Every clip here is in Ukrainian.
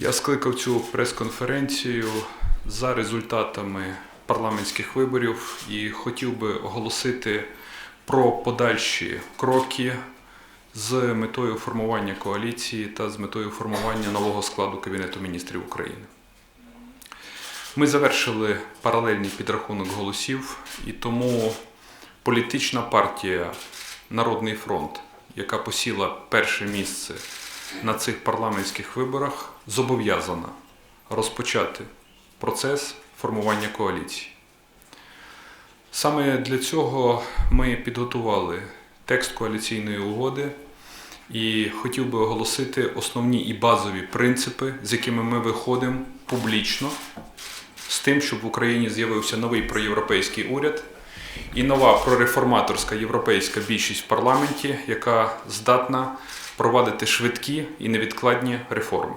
Я скликав цю прес-конференцію за результатами парламентських виборів і хотів би оголосити про подальші кроки з метою формування коаліції та з метою формування нового складу Кабінету міністрів України. Ми завершили паралельний підрахунок голосів, і тому політична партія Народний фронт, яка посіла перше місце на цих парламентських виборах, зобов'язана розпочати процес формування коаліції. Саме для цього ми підготували текст коаліційної угоди і хотів би оголосити основні і базові принципи, з якими ми виходимо публічно з тим, щоб в Україні з'явився новий проєвропейський уряд і нова прореформаторська європейська більшість в парламенті, яка здатна провадити швидкі і невідкладні реформи.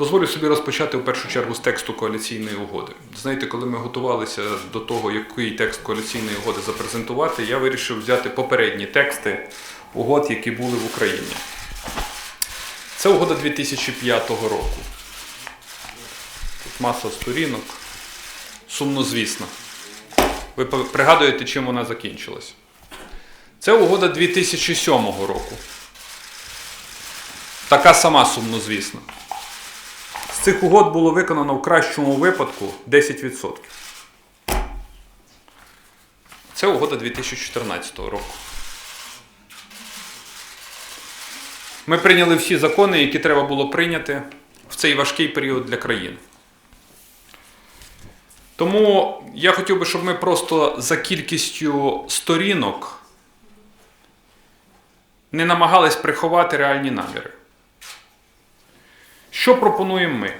Дозволю собі розпочати в першу чергу з тексту коаліційної угоди. Знаєте, коли ми готувалися до того, який текст коаліційної угоди запрезентувати, я вирішив взяти попередні тексти угод, які були в Україні. Це угода 2005 року. Тут маса сторінок. Сумнозвісна. Ви пригадуєте, чим вона закінчилась? Це угода 2007 року. Така сама сумнозвісна. Цих угод було виконано в кращому випадку 10%. Це угода 2014 року. Ми прийняли всі закони, які треба було прийняти в цей важкий період для країни. Тому я хотів би, щоб ми просто за кількістю сторінок не намагались приховати реальні наміри. Що пропонуємо ми?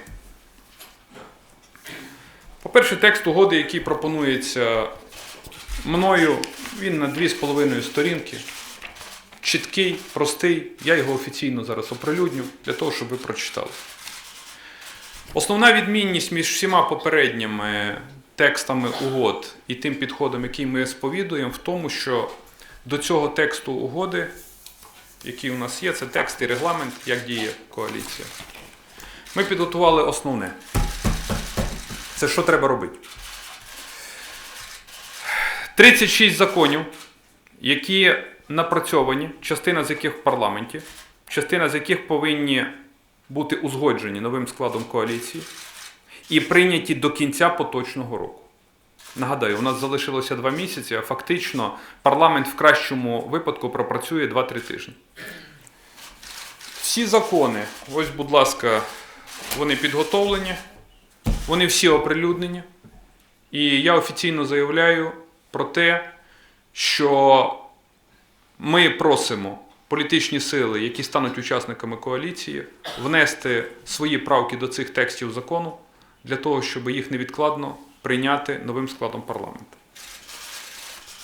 По-перше, текст угоди, який пропонується мною, він на 2,5 сторінки. Чіткий, простий. Я його офіційно зараз оприлюдню для того, щоб ви прочитали. Основна відмінність між всіма попередніми текстами угод і тим підходом, який ми сповідуємо, в тому, що до цього тексту угоди, який у нас є, це текст і регламент, як діє коаліція. Ми підготували основне. Це що треба робити? 36 законів, які напрацьовані, частина з яких в парламенті, частина з яких повинні бути узгоджені новим складом коаліції і прийняті до кінця поточного року. Нагадаю, у нас залишилося два місяці, а фактично парламент в кращому випадку пропрацює 2-3 тижні. Всі закони, ось, будь ласка, вони підготовлені, вони всі оприлюднені. І я офіційно заявляю про те, що ми просимо політичні сили, які стануть учасниками коаліції, внести свої правки до цих текстів закону для того, щоб їх невідкладно прийняти новим складом парламенту.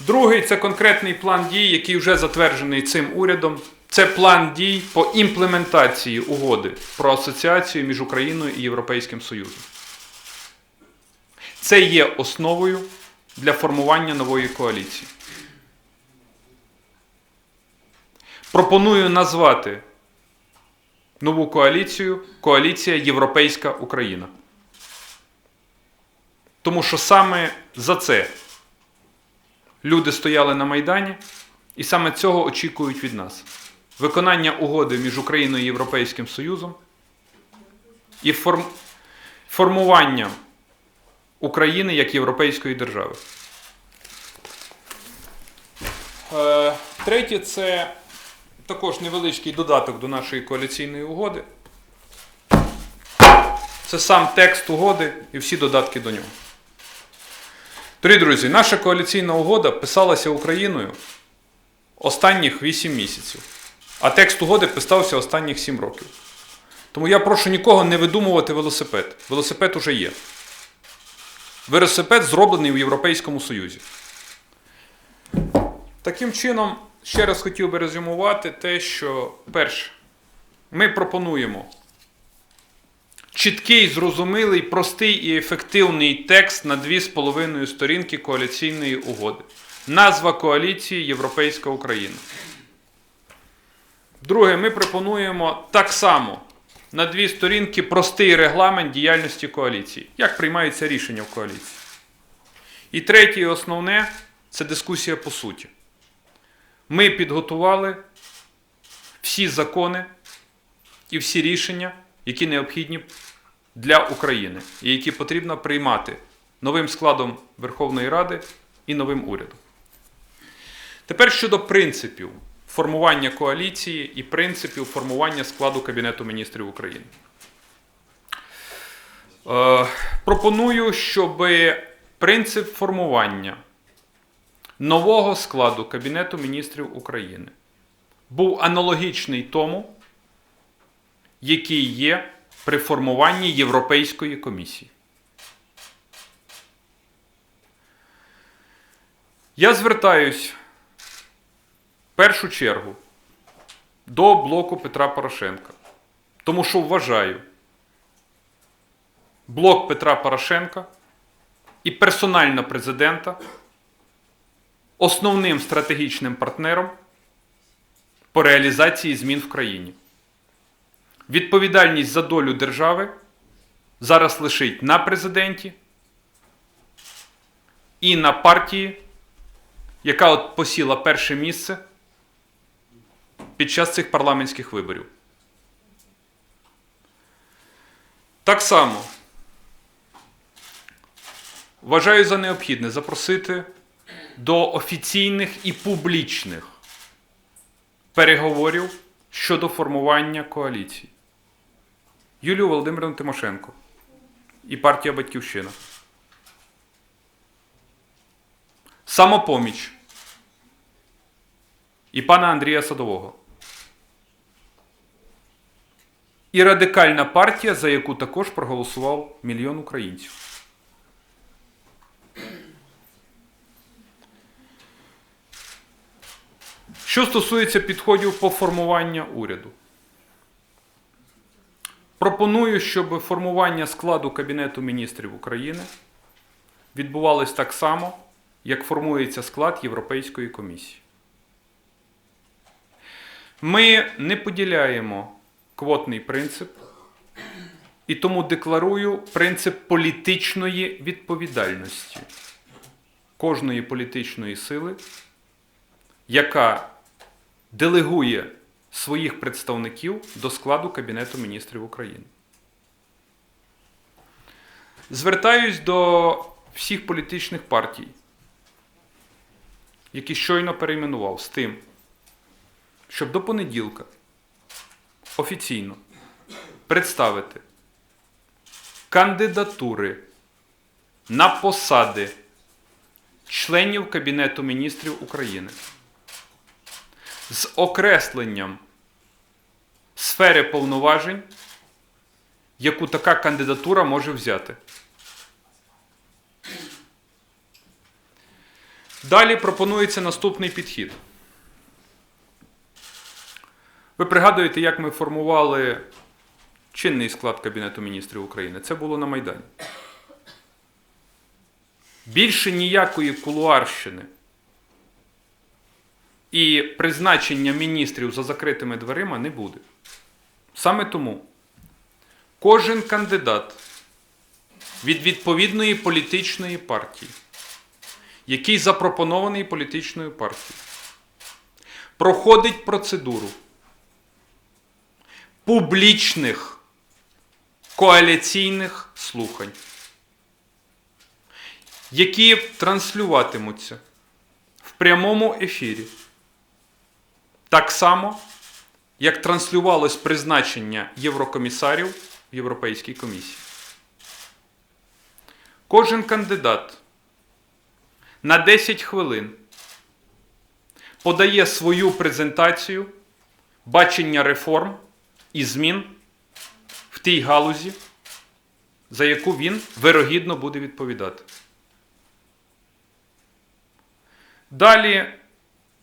Другий це конкретний план дій, який вже затверджений цим урядом. Це план дій по імплементації угоди про асоціацію між Україною і Європейським Союзом. Це є основою для формування нової коаліції. Пропоную назвати нову коаліцію Коаліція Європейська Україна. Тому що саме за це люди стояли на Майдані, і саме цього очікують від нас. Виконання угоди між Україною і Європейським Союзом і форм... формування України як європейської держави. Е, Третє це також невеличкий додаток до нашої коаліційної угоди. Це сам текст угоди і всі додатки до нього. Дорогі друзі, наша коаліційна угода писалася Україною останніх 8 місяців, а текст угоди писався останніх 7 років. Тому я прошу нікого не видумувати велосипед. Велосипед уже є. Велосипед зроблений у Європейському Союзі. Таким чином, ще раз хотів би резюмувати те, що перше, ми пропонуємо чіткий, зрозумілий, простий і ефективний текст на 2,5 сторінки коаліційної угоди. Назва коаліції Європейська Україна. Друге, ми пропонуємо так само на дві сторінки простий регламент діяльності коаліції. Як приймаються рішення в коаліції. І третє, і основне це дискусія по суті. Ми підготували всі закони і всі рішення, які необхідні для України і які потрібно приймати новим складом Верховної Ради і новим урядом. Тепер щодо принципів формування коаліції і принципів формування складу Кабінету міністрів України. Е, пропоную, щоб принцип формування нового складу Кабінету міністрів України був аналогічний тому, який є при формуванні Європейської комісії. Я звертаюсь першу чергу до блоку Петра Порошенка, тому що вважаю, блок Петра Порошенка і персонально президента основним стратегічним партнером по реалізації змін в країні. Відповідальність за долю держави зараз лишить на президенті і на партії, яка от посіла перше місце під час цих парламентських виборів. Так само вважаю за необхідне запросити до офіційних і публічних переговорів щодо формування коаліції. Юлію Володимирівну Тимошенко і партія Батьківщина. Самопоміч і пана Андрія Садового. І радикальна партія, за яку також проголосував мільйон українців. Що стосується підходів по формуванню уряду, пропоную, щоб формування складу Кабінету міністрів України відбувалось так само, як формується склад Європейської комісії. Ми не поділяємо квотний принцип і тому декларую принцип політичної відповідальності кожної політичної сили, яка делегує своїх представників до складу Кабінету міністрів України. Звертаюсь до всіх політичних партій, які щойно перейменував, з тим, щоб до понеділка офіційно представити кандидатури на посади членів Кабінету міністрів України з окресленням сфери повноважень, яку така кандидатура може взяти. Далі пропонується наступний підхід. Ви пригадуєте, як ми формували чинний склад Кабінету міністрів України? Це було на Майдані. Більше ніякої кулуарщини і призначення міністрів за закритими дверима не буде. Саме тому кожен кандидат від відповідної політичної партії, який запропонований політичною партією, проходить процедуру публічних коаліційних слухань, які транслюватимуться в прямому ефірі. Так само, як транслювалось призначення єврокомісарів в Європейській комісії. Кожен кандидат на 10 хвилин подає свою презентацію бачення реформ і змін в тій галузі, за яку він вирогідно буде відповідати. Далі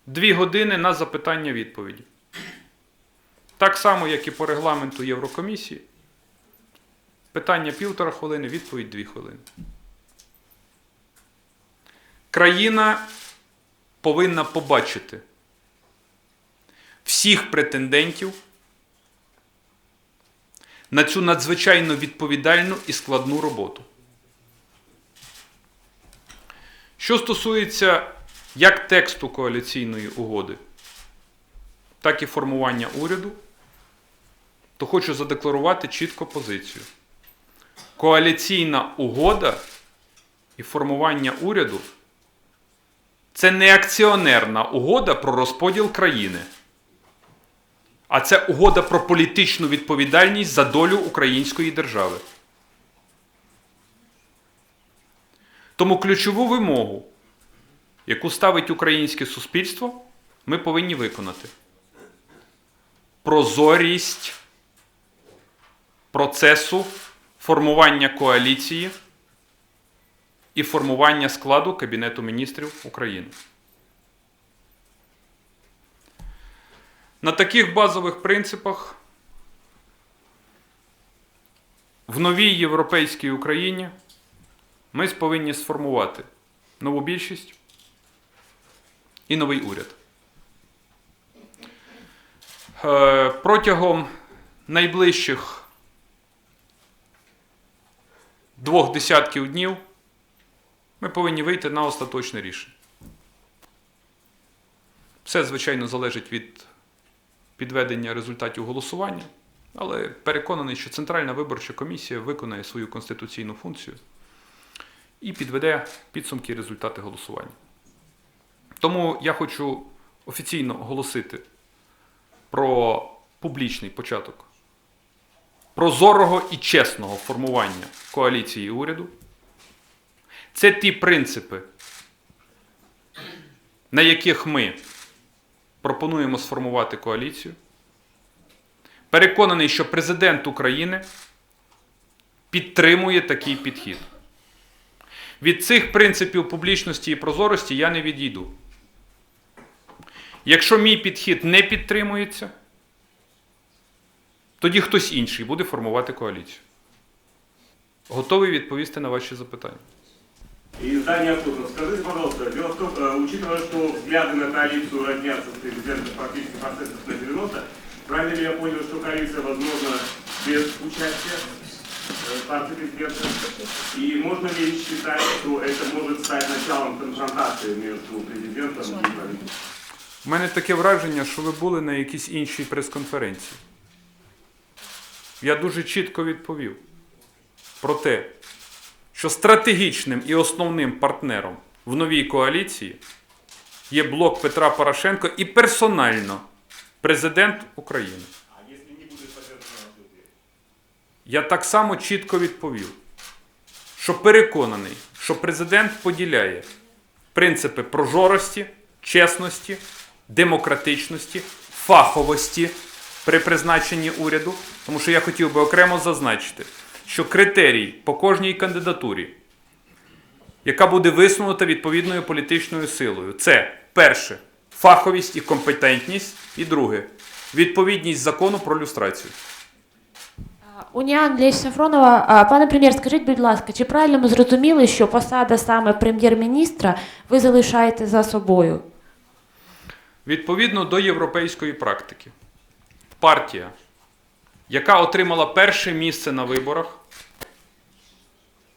дві години на запитання відповіді. Так само, як і по регламенту Єврокомісії. Питання півтора хвилини, відповідь дві хвилини. Країна повинна побачити всіх претендентів на цю надзвичайно відповідальну і складну роботу. Що стосується як тексту коаліційної угоди, так і формування уряду, то хочу задекларувати чітко позицію. Коаліційна угода і формування уряду це не акціонерна угода про розподіл країни, а це угода про політичну відповідальність за долю української держави. Тому ключову вимогу, яку ставить українське суспільство, ми повинні виконати. Прозорість процесу формування коаліції і формування складу Кабінету міністрів України. На таких базових принципах в новій європейській Україні ми повинні сформувати нову більшість і новий уряд. Е, Протягом найближчих двох десятків днів ми повинні вийти на остаточне рішення. Все, звичайно, залежить від підведення результатів голосування, але переконаний, що Центральна виборча комісія виконає свою конституційну функцію і підведе підсумки результати голосування. Тому я хочу офіційно оголосити про публічний початок прозорого і чесного формування коаліції уряду. Це ті принципи, на яких ми пропонуємо сформувати коаліцію. Переконаний, що президент України підтримує такий підхід. Від цих принципів публічності і прозорості я не відійду. Якщо мій підхід не підтримується, тоді хтось інший буде формувати коаліцію. Готовий відповісти на ваші запитання. И здание Охотно. Скажите, пожалуйста, дело в том, э, учитывая, что взгляды на коалицию роднятся с президентом практически процентов на 90, правильно ли я понял, что коалиция возможна без участия э, партии президента? И можно ли считать, что это может стать началом конфронтации между президентом и правительством? У мене таке враження, що ви були на якійсь іншій прес-конференції. Я дуже чітко відповів про те, що стратегічним і основним партнером в новій коаліції є блок Петра Порошенко і персонально президент України. А если не поддержана? Я так само чітко відповів, що переконаний, що президент поділяє принципи прожорості, чесності, демократичності, фаховості при призначенні уряду, тому що я хотів би окремо зазначити, що критерій по кожній кандидатурі, яка буде висунута відповідною політичною силою, це перше фаховість і компетентність, і друге відповідність закону про люстрацію. Уніан Лесь Сафронова, пане прем'єр, скажіть, будь ласка, чи правильно ми зрозуміли, що посада саме прем'єр-міністра ви залишаєте за собою? Відповідно до європейської практики, партія, яка отримала перше місце на виборах,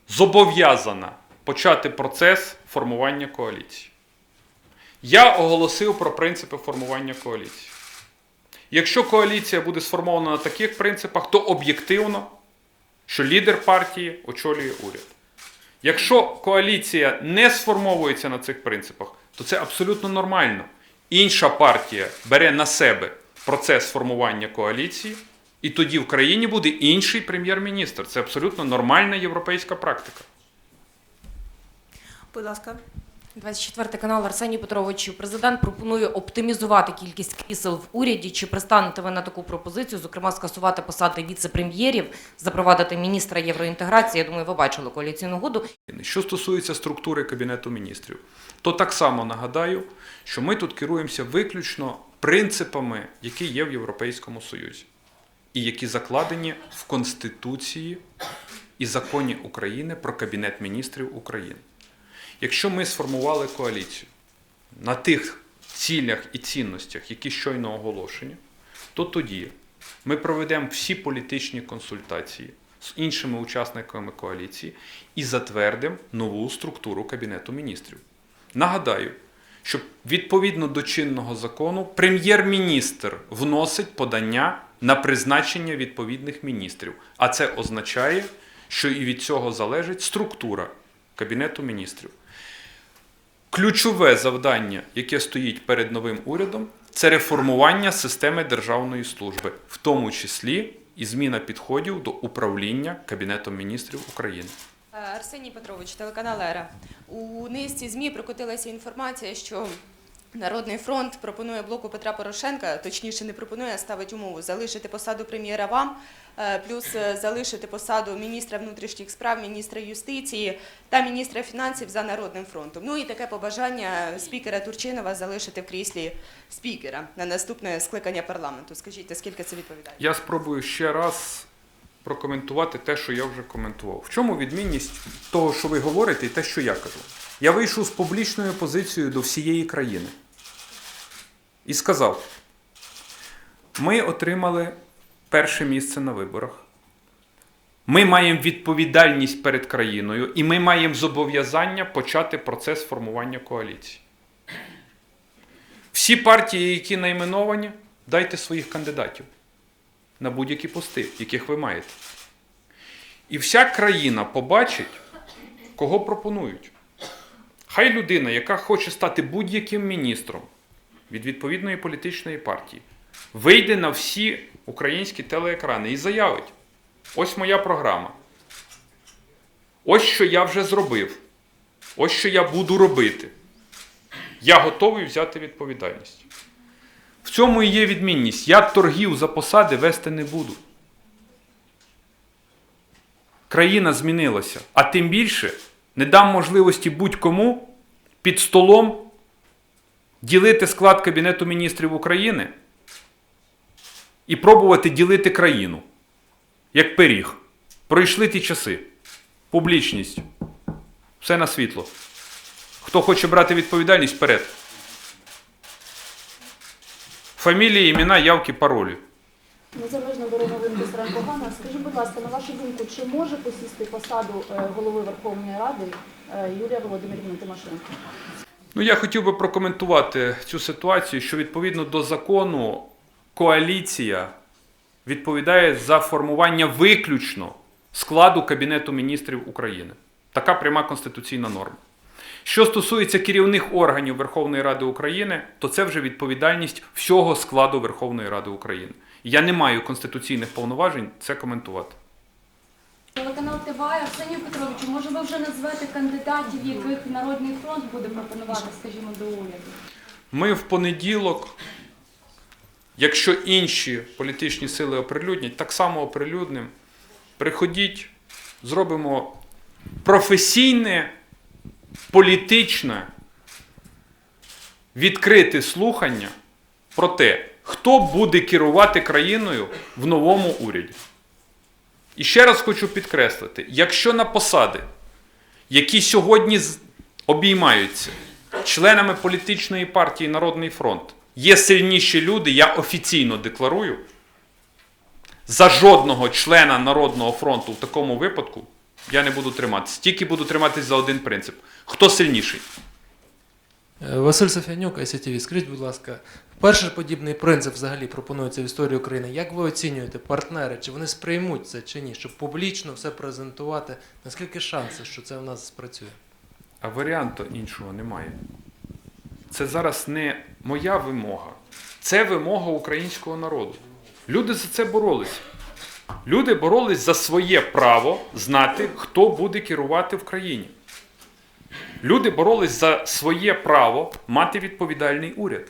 зобов'язана почати процес формування коаліції. Я оголосив про принципи формування коаліції. Якщо коаліція буде сформована на таких принципах, то об'єктивно, що лідер партії очолює уряд. Якщо коаліція не сформовується на цих принципах, то це абсолютно нормально. Інша партія бере на себе процес формування коаліції, і тоді в країні буде інший прем'єр-міністр. Це абсолютно нормальна європейська практика. Будь ласка. 24 канал Арсеній Петрович. Президент пропонує оптимізувати кількість крісел в уряді. Чи пристанете ви на таку пропозицію? Зокрема, скасувати посади віце-прем'єрів, запровадити міністра євроінтеграції. Я думаю, ви бачили коаліційну угоду. Що стосується структури Кабінету міністрів, то так само нагадаю, що ми тут керуємося виключно принципами, які є в Європейському Союзі, і які закладені в Конституції і законі України про Кабінет міністрів України. Якщо ми сформували коаліцію на тих цілях і цінностях, які щойно оголошені, то тоді ми проведемо всі політичні консультації з іншими учасниками коаліції і затвердимо нову структуру Кабінету міністрів. Нагадаю, що відповідно до чинного закону прем'єр-міністр вносить подання на призначення відповідних міністрів. А це означає, що і від цього залежить структура Кабінету міністрів. Ключове завдання, яке стоїть перед новим урядом, це реформування системи державної служби, в тому числі і зміна підходів до управління Кабінетом міністрів України. Е, Арсеній Петрович, телеканал Ера. У низці ЗМІ прокотилася інформація, що Народний фронт пропонує блоку Петра Порошенка, точніше не пропонує, а ставить умову залишити посаду прем'єра вам, е, плюс е, залишити посаду міністра внутрішніх справ, міністра юстиції та міністра фінансів за Народним фронтом. Ну і таке побажання спікера Турчинова залишити в кріслі спікера на наступне скликання парламенту. Скажіть, наскільки це відповідає? Я спробую ще раз прокоментувати те, що я вже коментував. В чому відмінність того, що ви говорите, і те, що я кажу? Я вийшов з публічною позицією до всієї країни і сказав: ми отримали перше місце на виборах. Ми маємо відповідальність перед країною, і ми маємо зобов'язання почати процес формування коаліції. Всі партії, які найменовані, дайте своїх кандидатів на будь-які пости, яких ви маєте. І вся країна побачить, кого пропонують. Хай людина, яка хоче стати будь-яким міністром від відповідної політичної партії, вийде на всі українські телеекрани і заявить: ось моя програма. Ось що я вже зробив. Ось що я буду робити. Я готовий взяти відповідальність. В цьому і є відмінність. Я торгів за посади вести не буду. Країна змінилася. А тим більше не дам можливості будь-кому під столом ділити склад Кабінету міністрів України і пробувати ділити країну. Як пиріг. Пройшли ті часи. Публічність. Все на світло. Хто хоче брати відповідальність вперед. Фамілії, імена, явки, паролі. Незалежно до новин Бістран скажіть, будь ласка, на вашу думку, чи може посісти посаду е, голови Верховної Ради е, Юлія Володимирівна Тимошенко? Ну, я хотів би прокоментувати цю ситуацію, що відповідно до закону коаліція відповідає за формування виключно складу Кабінету міністрів України. Така пряма конституційна норма. Що стосується керівних органів Верховної Ради України, то це вже відповідальність всього складу Верховної Ради України. Я не маю конституційних повноважень це коментувати. Телеканал ТВА, Арсенію Петровичу, може ви вже назвете кандидатів, яких Народний фронт буде пропонувати, скажімо, до уряду? Ми в понеділок, якщо інші політичні сили оприлюднять, так само оприлюднимо. Приходіть, зробимо професійне, політичне, відкрите слухання про те, хто буде керувати країною в новому уряді. І ще раз хочу підкреслити: якщо на посади, які сьогодні обіймаються членами політичної партії Народний фронт, є сильніші люди, я офіційно декларую, за жодного члена Народного фронту в такому випадку я не буду триматися. Тільки буду триматись за один принцип: хто сильніший? Е, Василь Софіанюк, ICTV. Скажіть, будь ласка, перший подібний принцип взагалі пропонується в історії України. Як ви оцінюєте партнери? Чи вони сприймуть це чи ні? Щоб публічно все презентувати? Наскільки шанси, що це в нас спрацює? А варіанту іншого немає. Це зараз не моя вимога, це вимога українського народу. Люди за це боролись. Люди боролись за своє право знати, хто буде керувати в країні. Люди боролись за своє право мати відповідальний уряд.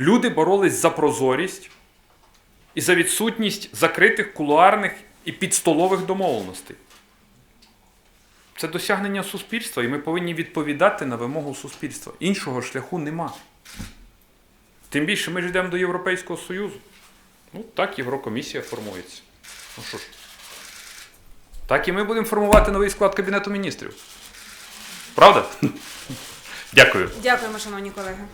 Люди боролись за прозорість і за відсутність закритих кулуарних і підстолових домовленостей. Це досягнення суспільства, і ми повинні відповідати на вимогу суспільства. Іншого шляху нема. Тим більше ми ж йдемо до Європейського Союзу. Ну, так Єврокомісія формується. Ну що ж. Так і ми будемо формувати новий склад Кабінету міністрів. Правда? Дякую. Дякуємо, шановні колеги.